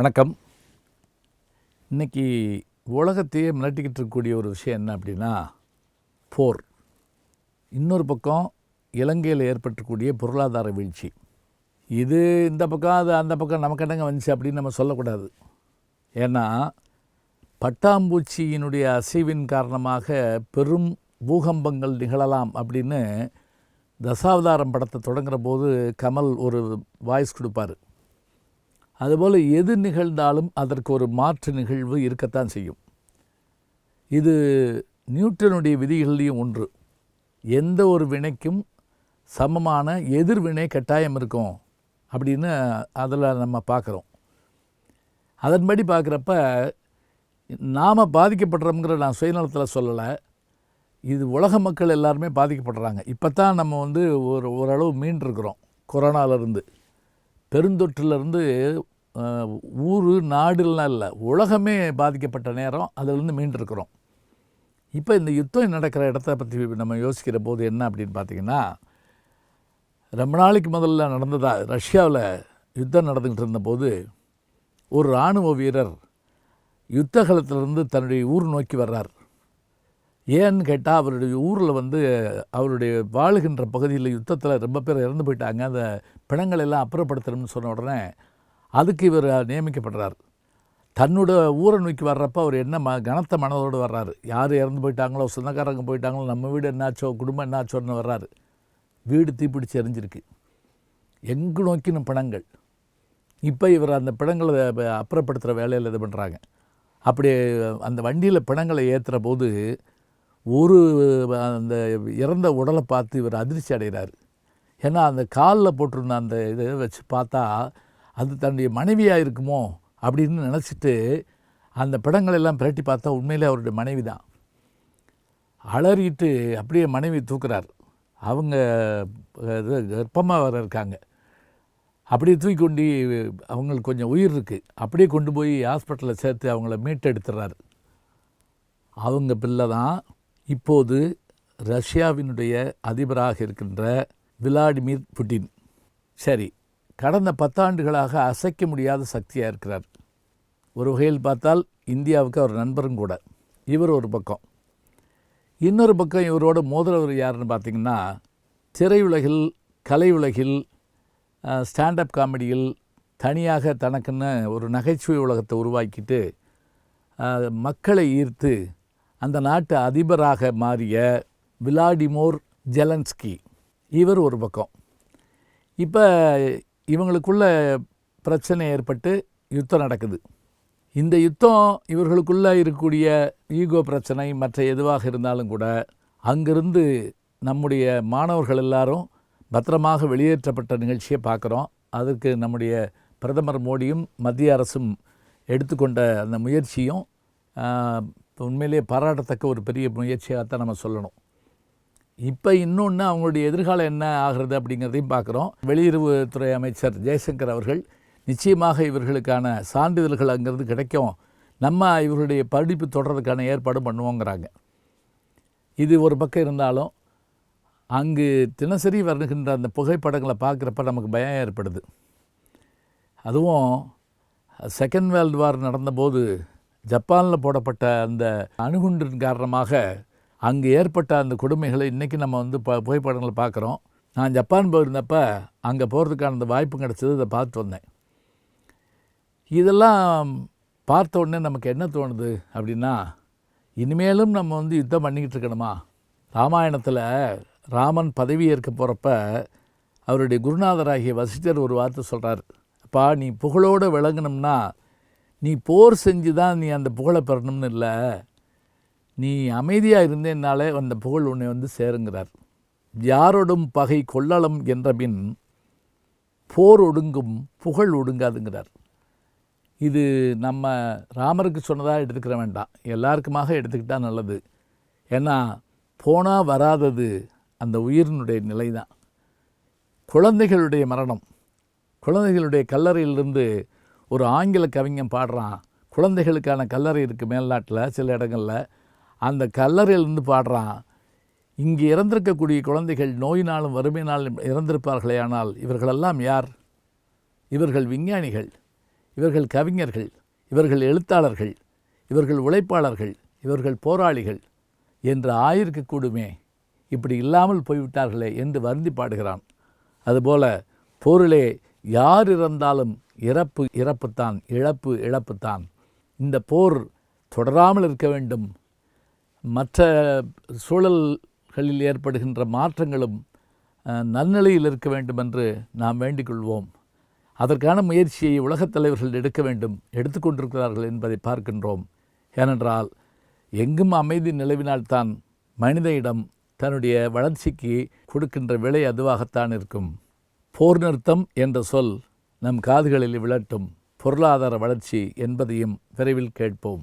வணக்கம். இன்னைக்கு உலகத்தையே மிரட்டிக்கிட்டு இருக்கக்கூடிய ஒரு விஷயம் என்ன அப்படின்னா போர். இன்னொரு பக்கம் இலங்கையில் ஏற்பட்டக்கூடிய பொருளாதார வீழ்ச்சி. இது இந்த பக்கம் அது அந்த பக்கம் நமக்கு என்னங்க வந்துச்சு அப்படின்னு நம்ம சொல்லக்கூடாது. ஏன்னா பட்டாம்பூச்சியினுடைய அசைவின் காரணமாக பெரும் பூகம்பங்கள் நிகழலாம் அப்படின்னு தசாவதாரம் படத்தை தொடங்குகிற போது கமல் ஒரு வாய்ஸ் கொடுப்பாரு. அதுபோல் எது நிகழ்ந்தாலும் அதற்கு ஒரு மாற்று நிகழ்வு இருக்கத்தான் செய்யும். இது நியூட்டனுடைய விதிகள்லேயும் ஒன்று. எந்த ஒரு வினைக்கும் சமமான எதிர்வினை கட்டாயம் இருக்கும் அப்படின்னு அதில் நம்ம பார்க்குறோம். அதன்படி பார்க்குறப்ப நாம் பாதிக்கப்படுறோங்கிற நான் சுயநலத்தில் சொல்லலை. இது உலக மக்கள் எல்லாருமே பாதிக்கப்படுறாங்க. இப்போ தான் நம்ம வந்து ஒரு ஓரளவு மீண்டிருக்கிறோம். கொரோனாவிலேருந்து பெருந்தொற்றிலிருந்து ஊர் நாடுலாம் இல்லை. உலகமே பாதிக்கப்பட்ட நேரம் அதிலிருந்து மீண்டிருக்கிறோம். இப்போ இந்த யுத்தம் நடக்கிற இடத்த பற்றி நம்ம யோசிக்கிற போது என்ன அப்படின்னு பார்த்தீங்கன்னா ரொம்ப நாளைக்கு முதல்ல நடந்ததா ரஷ்யாவில் யுத்தம் நடந்துக்கிட்டு இருந்தபோது ஒரு இராணுவ வீரர் யுத்த களத்திலிருந்து தன்னுடைய ஊர் நோக்கி வர்றார். ஏன்னு கேட்டால் அவருடைய ஊரில் வந்து அவருடைய வாழுகின்ற பகுதியில் யுத்தத்தில் ரொம்ப பேர் இறந்து போயிட்டாங்க. அந்த பிணங்கள் எல்லாம் அப்புறப்படுத்தணும்னு சொன்ன உடனே அதுக்கு இவர் நியமிக்கப்படுறார். தன்னோட ஊரை நோக்கி வர்றப்ப அவர் என்ன ம கனத்த மனதோடு வர்றாரு. யார் இறந்து போயிட்டாங்களோ சொந்தக்காரங்க போயிட்டாங்களோ நம்ம வீடு என்னாச்சோ குடும்பம் என்னாச்சோன்னு வர்றாரு. வீடு தீப்பிடிச்சு எரிஞ்சிருக்கு. எங்கு நோக்கினும் பிணங்கள். இப்போ இவர் அந்த பிணங்களை அப்புறப்படுத்துகிற வேலையில் இது பண்ணுறாங்க அப்படி அந்த வண்டியில் பிணங்களை ஏற்றுற போது ஒரு அந்த இறந்த உடலை பார்த்து இவர் அதிர்ச்சி அடைகிறார். ஏன்னா அந்த காலில் போட்டிருந்த அந்த இதை வச்சு பார்த்தா அது தன்னுடைய மனைவியாக இருக்குமோ அப்படின்னு நினச்சிட்டு அந்த பிணங்களை எல்லாம் பிரட்டி பார்த்தா உண்மையிலே அவருடைய மனைவி தான். அலறிட்டு அப்படியே மனைவி தூக்குறார். அவங்க இது கர்ப்பமாக வர இருக்காங்க. அப்படியே தூக்கி கொண்டு அவங்களுக்கு கொஞ்சம் உயிர் இருக்குது அப்படியே கொண்டு போய் ஹாஸ்பிட்டலில் சேர்த்து அவங்கள மீட்டெடுத்துறாரு. அவங்க பிள்ளை தான் இப்போது ரஷ்யாவினுடைய அதிபராக இருக்கின்ற விளாடிமிர் புட்டின். சரி கடந்த பத்தாண்டுகளாக அசைக்க முடியாத சக்தியாக இருக்கிறார். ஒரு வகையில் பார்த்தால் இந்தியாவுக்கு அவர் நண்பரும் கூட. இவர் ஒரு பக்கம். இன்னொரு பக்கம் இவரோட மோதுறவர் யாருன்னு பார்த்தீங்கன்னா திரையுலகில் கலை உலகில் ஸ்டாண்டப் காமெடியில் தனியாக தனக்குன்னு ஒரு நகைச்சுவை உலகத்தை உருவாக்கிட்டு மக்களை ஈர்த்து அந்த நாட்டு அதிபராக மாறிய விளாடிமோர் ஜெலன்ஸ்கி. இவர் ஒரு பக்கம். இப்போ இவங்களுக்குள்ள பிரச்சனை ஏற்பட்டு யுத்தம் நடக்குது. இந்த யுத்தம் இவர்களுக்குள்ளே இருக்கக்கூடிய ஈகோ பிரச்சனை மற்ற எதுவாக இருந்தாலும் கூட அங்கிருந்து நம்முடைய மாணவர்கள் எல்லாரும் பத்திரமாக வெளியேற்றப்பட்ட நிகழ்ச்சியை பார்க்குறோம். அதற்கு நம்முடைய பிரதமர் மோடியும் மத்திய அரசும் எடுத்துக்கொண்ட அந்த முயற்சியும் உண்மையிலேயே பாராட்டத்தக்க ஒரு பெரிய முயற்சியாகத்தான் நம்ம சொல்லணும். இப்போ இன்னொன்று அவங்களுடைய எதிர்காலம் என்ன ஆகிறது அப்படிங்கிறதையும் பார்க்குறோம். வெளியுறவுத்துறை அமைச்சர் ஜெய்சங்கர் அவர்கள் நிச்சயமாக இவர்களுக்கான சான்றிதழ்கள் அங்கேருந்து கிடைக்கும். நம்ம இவர்களுடைய படிப்பு தொடர்றதுக்கான ஏற்பாடு பண்ணுவோங்கிறாங்க. இது ஒரு பக்கம் இருந்தாலும் அங்கு தினசரி வருகின்ற அந்த புகைப்படங்களை பார்க்குறப்ப நமக்கு பயம் ஏற்படுது. அதுவும் செகண்ட் வேர்ல்டு வார் நடந்தபோது ஜப்பானில் போடப்பட்ட அந்த அணுகுண்டின் காரணமாக அங்கே ஏற்பட்ட அந்த கொடுமைகளை இன்றைக்கி நம்ம வந்து ப புகைப்படங்களை பார்க்குறோம். நான் ஜப்பான் போயிருந்தப்ப அங்கே போகிறதுக்கான அந்த வாய்ப்பு கிடச்சது அதை பார்த்து வந்தேன். இதெல்லாம் பார்த்த உடனே நமக்கு என்ன தோணுது அப்படின்னா இனிமேலும் நம்ம வந்து யுத்தம் பண்ணிக்கிட்டு இருக்கணுமா? ராமாயணத்தில் ராமன் பதவி ஏற்க போகிறப்ப அவருடைய குருநாதராகிய வசிஷ்டர் ஒரு வார்த்தை சொல்கிறார் அப்பா நீ புகழோடு விளங்கணும்னா நீ போர் செஞ்சு தான் நீ அந்த புகழை பெறணும்னு இல்லை. நீ அமைதியாக இருந்தேன்னாலே அந்த புகழ் உன்னை வந்து சேருங்கிறார். யாரோடும் பகை கொள்ளலம் என்றபின் போர் ஒடுங்கும் புகழ் ஒடுங்காதுங்கிறார். இது நம்ம ராமருக்கு சொன்னதாக எடுத்துக்கிற வேண்டாம். எல்லாருக்குமாக எடுத்துக்கிட்டால் நல்லது. ஏன்னா போனால் வராதது அந்த உயிரினுடைய நிலை தான் குழந்தைகளுடைய மரணம். குழந்தைகளுடைய கல்லறையிலிருந்து ஒரு ஆங்கில கவிஞன் பாடுறான் குழந்தைகளுக்கான கல்லறை இருக்குது மேல்நாட்டில் சில இடங்களில். அந்த கல்லறையிலிருந்து பாடுறான் இங்கே இறந்திருக்கக்கூடிய குழந்தைகள் நோயினாலும் வறுமையினாலும் இறந்திருப்பார்களே ஆனால் இவர்களெல்லாம் யார்? இவர்கள் விஞ்ஞானிகள் இவர்கள் கவிஞர்கள் இவர்கள் எழுத்தாளர்கள் இவர்கள் உழைப்பாளர்கள் இவர்கள் போராளிகள் என்று ஆயிருக்கக்கூடுமே இப்படி இல்லாமல் போய்விட்டார்களே என்று வருந்தி பாடுகிறான். அதுபோல போரிலே யார் இறந்தாலும் இறப்பு இறப்புத்தான் இழப்பு இழப்புத்தான். இந்த போர் தொடராமல் இருக்க வேண்டும். மற்ற சூழல்களில் ஏற்படுகின்ற மாற்றங்களும் நன்னிலையில் இருக்க வேண்டும் என்று நாம் வேண்டிக் கொள்வோம் அதற்கான முயற்சியை உலகத் தலைவர்கள் எடுக்க வேண்டும் எடுத்துக்கொண்டிருக்கிறார்கள் என்பதை பார்க்கின்றோம். ஏனென்றால் எங்கும் அமைதி நிலவினால்தான் மனித இடம் தன்னுடைய வளர்ச்சிக்கு கொடுக்கின்ற விலை அதுவாகத்தான் இருக்கும். போர் நிறுத்தம் என்ற சொல் நம் காதுகளில் விழட்டும். பொருளாதார வளர்ச்சி என்பதையும் விரைவில் கேட்போம்.